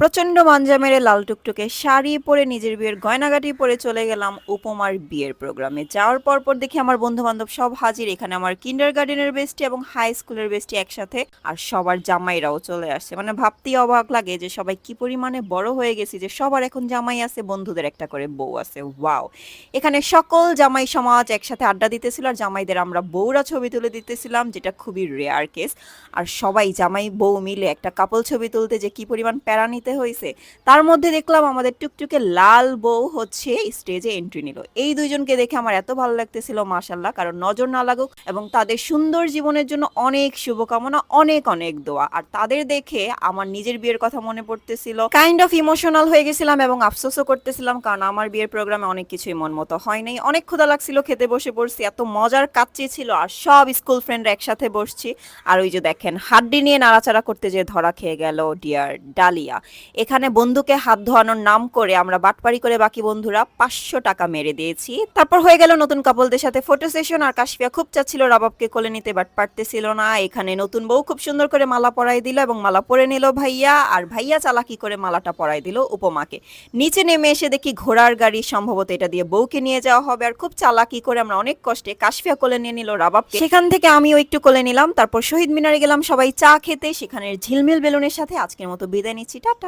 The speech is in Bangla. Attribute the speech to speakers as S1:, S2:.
S1: প্রচণ্ড মাঞ্জা মেরে লাল টুকটুকে শাড়ি পরে নিজের বিয়ের গয়নাগাটি পরে চলে গেলাম উপমার বিয়ের প্রোগ্রামে। যাওয়ার পর পর দেখি আমার বন্ধু বান্ধব সব হাজির। এখানে আমার কিন্ডার গার্ডেনের বেস্টি এবং হাই স্কুলের বেস্টি একসাথে আর সবার জামাইরাও চলে আসছে মানে ভাবতেই অবাক লাগে যে সবাই কি পরিমাণে বড় হয়ে গেছি যে সবার এখন জামাই আছে, বন্ধুদের একটা করে বউ আছে। ওয়াও! এখানে সকল জামাই সমাজ একসাথে আড্ডা দিতেছিল আর জামাইদের আমরা বউরা ছবি তুলে দিতেছিলাম, যেটা খুবই রেয়ার কেস আর সবাই জামাই বউ মিলে একটা কাপল ছবি তুলতে যে কি পরিমাণ প্যারা নিতে হয়েছে তার মধ্যে দেখলাম আমাদের টুকটুকে লাল বউ হচ্ছে স্টেজে এন্ট্রি নিল। এই দুইজনকে দেখে আমার এত ভালো লাগতেছিল মাশাল্লাহ কারণ নজর না লাগুক এবং তাদের সুন্দর জীবনের জন্য অনেক শুভকামনা, অনেক অনেক দোয়া। আর তাদের দেখে আমার নিজের বিয়ের কথা মনে পড়তেছিল। কাইন্ড অফ ইমোশনাল হয়ে গেছিলাম এবং আফসোসও করতেছিলাম, কারণ আমার বিয়ের প্রোগ্রামে অনেক কিছুই মন মতো হয় নাই। অনেক ক্ষুদা লাগছিল, খেতে বসে পড়ছি, এত মজার কাচ্চি ছিল, আর সব স্কুল ফ্রেন্ডরা একসাথে বসছি। আর ওই যে দেখেন, হাড্ডি নিয়ে নাড়াচাড়া করতে যে ধরা খেয়ে গেল ডিয়ার ডালিয়া। এখানে বন্ধুকে হাত ধোয়ানোর নাম করে আমরা বাটপারি করে বাকি বন্ধুরা পাঁচশো টাকা মেরে দিয়েছি। তারপর হয়ে গেল নতুন কাপলদের সাথে ফটো সেশন আর কাশফিয়া খুব চাচ্ছিল রাবাবকে কোলে নিতে বাট পারতেছিল না। এখানে নতুন বউ খুব সুন্দর করে মালা পরাই দিল এবং মালা পরে নিল ভাইয়া, আর ভাইয়া চালাকি করে মালাটা পরাই দিল উপমাকে। নিচে নেমে এসে দেখি ঘোড়ার গাড়ি, সম্ভবত এটা দিয়ে বউকে নিয়ে যাওয়া হবে। আর খুব চালাকি করে আমরা অনেক কষ্টে কাশফিয়া কোলে নিয়ে নিল রাবাবকে। সেখান থেকে আমিও একটু কোলে নিলাম, তারপর শহীদ মিনারে গেলাম, সবাই চা খেতে সেখানে ঝিলমিল বেলুনের সাথে আজকের মতো বিদায় নিচ্ছি, টাটা।